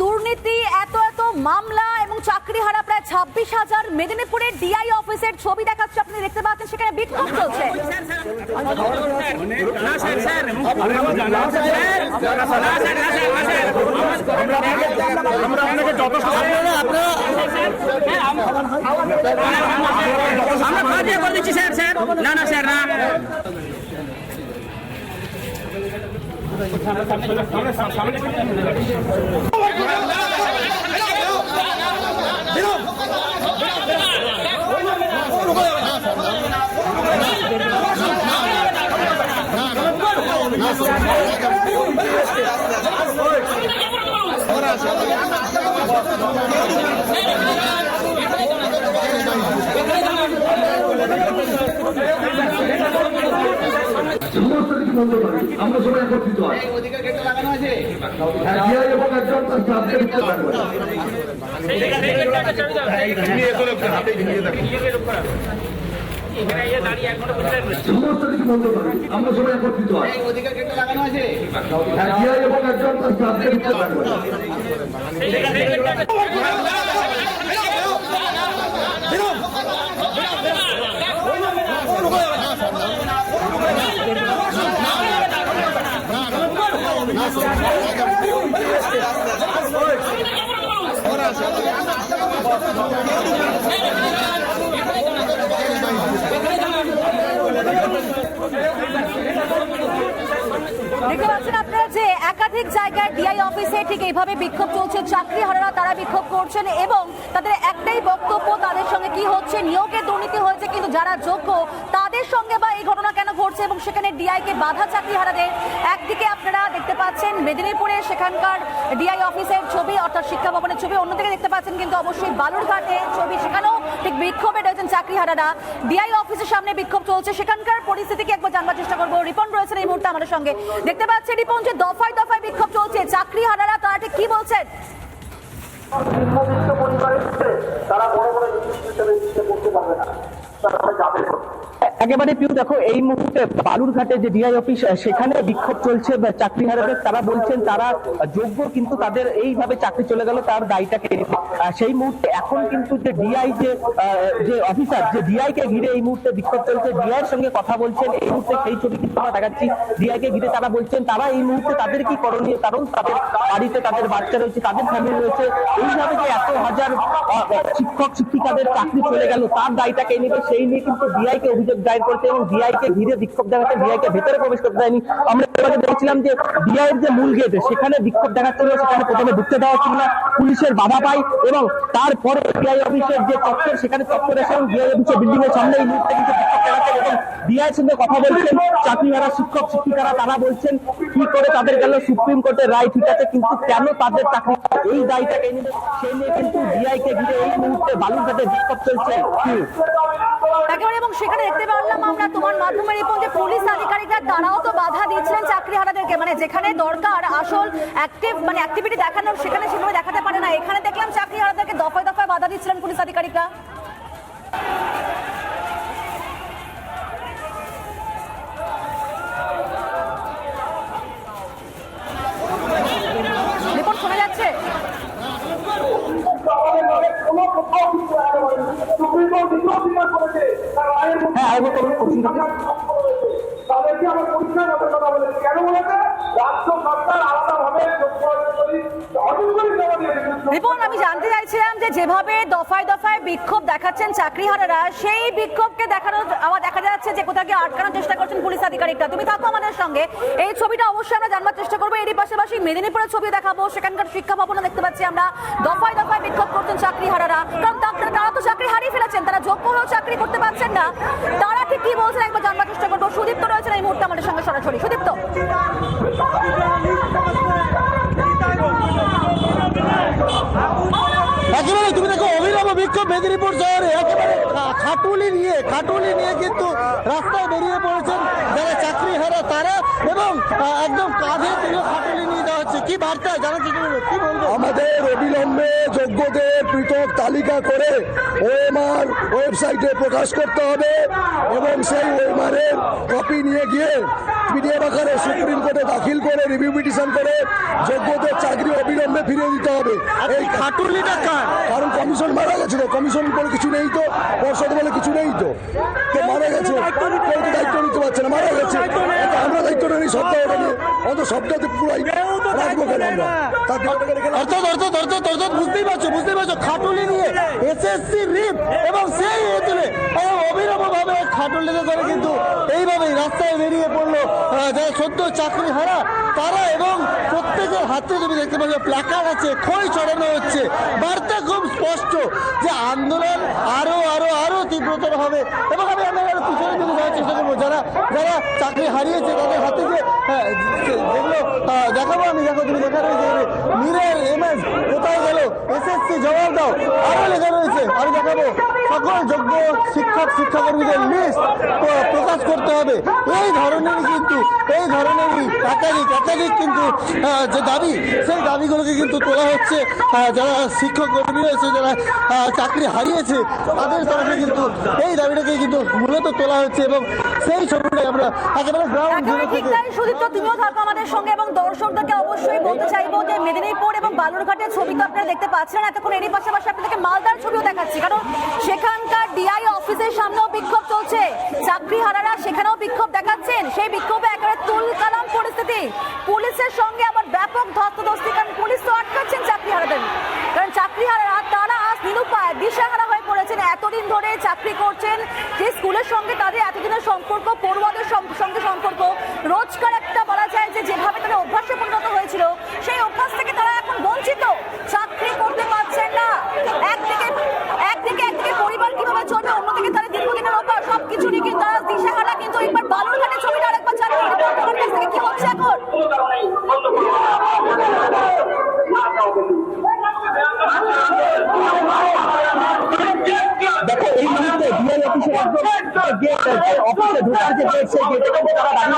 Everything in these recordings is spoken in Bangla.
দুর্নীতি, এত এত মামলা এবং চাকরি হারা প্রায় ছাব্বিশ হাজার মেদিনীপুরের ডিআই অফিসের ছবি দেখাচ্ছে। আপনি দেখতে পাচ্ছেন, সেখানে বিক্ষোভ চলছে। দিচ্ছি স্যার স্যার না না স্যার না সমস্ত কিছু বন্ধ করে আমরা সবাই একত্রিত হয় হ্যাঁ, জিআই এবং একজন তার স্টাফকে দিতে পারবে সমস্ত কিছু বন্ধ করে। আমরা সবাই একত্রিত হয় এবং একজন পারবে দেখতে পাচ্ছেন আপনারা যে একাধিক জায়গায় ডিআই অফিসে ঠিক এইভাবে বিক্ষোভ চলছে, চাকরি হারারা তারা বিক্ষোভ করছেন এবং তাদের একটাই বক্তব্য, তাদের সঙ্গে কি হচ্ছে? নিয়োগের দুর্নীতি হয়েছে কিন্তু যারা যোগ্য, তাদের সঙ্গে বা এই ঘটনা কেন ঘটছে এবং সেখানে ডিআই কে বাধা চাকরি হারাদের? একদিকে আপনারা দেখতে পাচ্ছেন মেদিনীপুরে সেখানকার ডিআই অফিসের ছবি, অর্থাৎ শিক্ষা ভবনের ছবি, অন্যদিকে দেখতে পাচ্ছেন কিন্তু অবশ্যই বালুরঘাটে ছবি বিক্ষোভে রয়েছেন চাকরি হারারা ডিআই অফিসের সামনে বিক্ষোভ চলছে। সেখানকার পরিস্থিতিকে একবার জানবার চেষ্টা করব? রিপন রয়েছেন এই মুহূর্তে আমাদের সঙ্গে। দেখতে পাচ্ছি রিপন যে দফায় দফায় বিক্ষোভ চলছে। চাকরি হারারা তারা ঠিক কি বলছেন? তারা বড় বড় জিনিস করতে পারবে না। তারা যাবে। একেবারে পিউ দেখো এই মুহূর্তে বালুরঘাটে যে ডিআই অফিস সেখানে বিক্ষোভ চলছে চাকরি হারাদের তারা বলছেন তারা যোগ্য কিন্তু তাদের এইভাবে চাকরি চলে গেল তার দায়টাকে নিতে। আহ, সেই মুহূর্তে এখন কিন্তু যে ডিআই যে যে অফিসার যে ডিআই কে ঘিরে এই মুহূর্তে বিক্ষোভ চলছে ডিআই এর সঙ্গে কথা বলছেন এই মুহূর্তে সেই ছবি কিন্তু আমরা দেখাচ্ছি। ডিআই কে ঘিরে তারা বলছেন তারা এই মুহূর্তে তাদের কি করণীয়? কারণ তাদের বাড়িতে তাদের বাচ্চা রয়েছে তাদের ফ্যামিলি রয়েছে। এইভাবে যে এত হাজার শিক্ষক শিক্ষিকাদের চাকরি চলে গেল তার দায়টাকে নেবে? সেই নিয়ে কিন্তু ডিআই কে অভিযোগ দায়ের করছে এবং ডিআই কে ঘিরে বিক্ষোভ দেখাচ্ছে ডিআই কে ভেতরে প্রবেশ করতে দেয়নি। আমরা দেখছিলাম যে ডিআই এর যে মূল গেট সেখানে বিক্ষোভ দেখাচ্ছিল সেখানে প্রথমে ঢুকতে দেওয়া ছিল না। পুলিশের বাধা পায় এবং তারপরে ডিআই অফিসের যে চত্বর সেখানে চত্বর এসে এবং ডিআই অফিসের বিল্ডিং এর সামনে এই মুহূর্তে কিন্তু সঙ্গে কথা বলছেন চাকরিহারা শিক্ষক, শিক্ষিকারা। তারা বলছেন, কি করে তাদের গেল সুপ্রিম কোর্টের রায় ঠিক আছে, কিন্তু কেন তাদের চাকরি এই দায়টাকে নেবে সেই নিয়ে কিন্তু ডিআই কে ঘিরে এই মুহূর্তে বালুরঘাটে বিক্ষোভ চলছে? একেবারে এবং সেখানে দেখতে পারলাম আমরা তোমার মাধ্যমে এবং যে পুলিশ আধিকারিকরা, তারাও তো বাধা দিচ্ছিলেন চাকরি হারাদেরকে মানে যেখানে দরকার, আসল অ্যাক্টিভ মানে অ্যাক্টিভিটি দেখানোর, সেখানে সেভাবে দেখাতে পারে না। এখানে দেখলাম চাকরি হারাদেরকে দফায় দফায় বাধা দিচ্ছিলেন পুলিশ আধিকারিকরা। রিপন, আমি জানতে চাইছিলাম যে যেভাবে দফায় দফায় বিক্ষোভ দেখাচ্ছেন চাকরিহারারা, সেই বিক্ষোভকে আবার দেখা যাচ্ছে যে গিয়ে আটকানোর চেষ্টা করছেন পুলিশ আধিকারিকরা। তুমি থাকো আমাদের সঙ্গে। এই ছবিটা অবশ্যই আমরা জানবার চেষ্টা করব। এরই পাশাপাশি মেদিনীপুরের ছবি দেখাবো। সেখানকার শিক্ষা ভবনে দেখতে পাচ্ছি আমরা। দফায় দফায় বিক্ষোভ করছেন চাকরিহারারা। কারণ তারা তো চাকরি হারিয়ে ফেলেছেন। তারা যোগ্য হয়েও চাকরি করতে পারছেন না। তারা কি বলছেন? একবার জানবার চেষ্টা করব। সুদীপ্ত রয়েছেন এই মুহূর্তে আমাদের সঙ্গে সরাসরি। সুদীপ্ত। একেবারে তুমি দেখো অভিনব বিক্ষোভ মেদিনীপুর শহরে। একেবারে খাটুলি নিয়ে খাটুলি নিয়ে কিন্তু রাস্তায় বেরিয়ে পড়েছেন যারা চাকরি হারা তারা। এবং একদম কাঁধে তুলে খাটুলি নিয়ে যাওয়া হচ্ছে। কি বার্তা? জানা কি বলব? যোগ্যদের পৃথক তালিকা করে ওএমআর ওয়েবসাইটে প্রকাশ করতে হবে এবং সেই ওএমআর এর কপি নিয়ে গিয়ে পিডিএফ আকারে সুপ্রিম কোর্টে দাখিল করে রিভিউ পিটিশন করে যোগ্যদের চাকরি অবিলম্বে ফিরিয়ে দিতে হবে। এই খাটুলিটা কার? কারণ কমিশন মারা গেছে তো কমিশন বলে কিছু নেই তো পর্ষদ বলে কিছু নেই তো। তো মারা গেছে। কেউ তো দায়িত্ব নিতে পারছে না। মারা গেছে। আমরা দায়িত্ব নেই সপ্তাহ ওটা নিয়ে। অত সপ্তাহে পুরাই আমরা অর্থাৎ অর্থাৎ অর্থাৎ অর্থাৎ বুঝতেই পারছ বুঝতেই পারছ। খাটুলি নিয়ে এসএসসি রিপ এবং সেই এতুলে অবিরাম ভাবে খাটুলিতে করে কিন্তু এইভাবেই রাস্তায় বেরিয়ে পড়ল যারা সদ্য চাকরি হারা তারা এবং প্রত্যেকের হাতে তুমি দেখতে আছে খই ছড়ানো হচ্ছে। বার্তা খুব স্পষ্ট যে আন্দোলন আরও আরও আরও তীব্রতর হবে এবং আমি আপনাদের পিছনে করব যারা যারা চাকরি হারিয়েছে তাদের হাতে যে হ্যাঁ, যেগুলো দেখাবো আমি। দেখো তুমি দেখা রয়েছে মিরের এমএস কোথায় গেল? এসএসসি জবাব দাও। আরও লেখা রয়েছে আমি দেখাবো। সকল যোগ্য শিক্ষক শিক্ষাকর্মীদের লিস্ট প্রকাশ করতে হবে। এই ধরনের কিন্তু এই ধরনেরই একাধিক একাধিক কিন্তু যে দাবি সেই দাবিগুলোকে কিন্তু তোলা হচ্ছে। যারা শিক্ষক কর্মী রয়েছে যারা চাকরি হারিয়েছে তাদের তরফে কিন্তু এই দাবিটাকে কিন্তু মূলত তোলা হচ্ছে এবং সেই ছবিটাই আমরা একেবারে গ্রাউন্ড জিরো থেকে সুদীপ্ত তুমিও থাকো আমাদের সঙ্গে এবং দর্শকদেরকে অবশ্যই বলতে চাইব যে মেদিনীপুর এবং বালুরঘাটের ছবি তো আপনারা দেখতে পাচ্ছেন। এতক্ষণ এরই পাশাপাশি আপনাদেরকে মালদার ছবিও দেখাচ্ছি কারণ সেখানকার ডিআই অফিসের সামনেও বিক্ষোভ চলছে। চাকরি হারারা সেখানেও বিক্ষোভ দেখাচ্ছেন। সেই বিক্ষোভে একেবারে তুল কালাম পরিস্থিতি পুলিশের সঙ্গে আবার ব্যাপক ধস্তাধস্তি কারণ পুলিশ তো আটকাচ্ছেন চাকরি হারাদের কারণ চাকরি হারারা তারা আজ নিরুপায় দিশাহারা হয়ে পড়েছেন এতদিন ধরে চাকরি করছেন যে স্কুলের সঙ্গে তাদের এতদিনের সম্পর্ক পড়ুয়াদের সম- সঙ্গে সম্পর্ক রোজকার একটা বলা যায় যে যেভাবে তারা অভ্যাসে পরিণত হয়েছিল সেই অভ্যাস থেকে তারা এখন বঞ্চিত চাকরি করতে পারছেন না একদিকে একদিকে একদিকে পরিবার কীভাবে চলবে অন্যদিকে তাদের দীর্ঘদিনের অভ্যাস সবকিছু নিয়ে কিন্তু তারা দিশাহারা কিন্তু এবার বালুরঘাটের ছবিটা আরেকবার চালিয়ে দিতে তোমার কাছ থেকে কি হচ্ছে এখন কোনো কারণে বন্ধ করব দেখো এই মুহূর্তে ডিআই অফিসের একদম গেট অফিসে ঢোকার যে গেট সেই গেটে কিন্তু তারা দাঁড়িয়ে হচ্ছে গেট বন্ধ করার চেষ্টা হচ্ছে আর এই জায়গাটা কিন্তু তারা দাঁড়িয়ে ডিআই সঙ্গে কথা বলছে তারা এই মুহূর্তে কিন্তু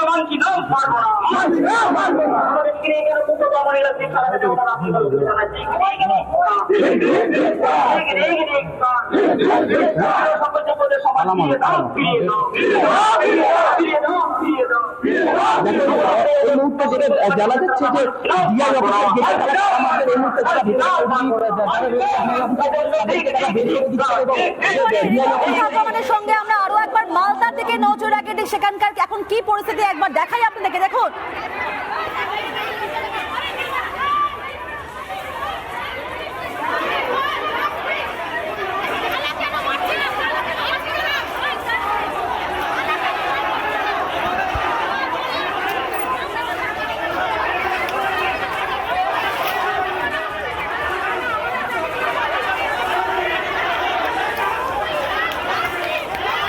এই মুহূর্তে যেটা জানা যাচ্ছে যে তারা আমাদের এই মুহূর্তে তারা ভেতরে করে আমাদের সঙ্গে আমরা মালদার থেকে নজর রাখে সেখানকার। এখন কি পরিস্থিতি? একবার দেখাই আপনাদেরকে দেখুন।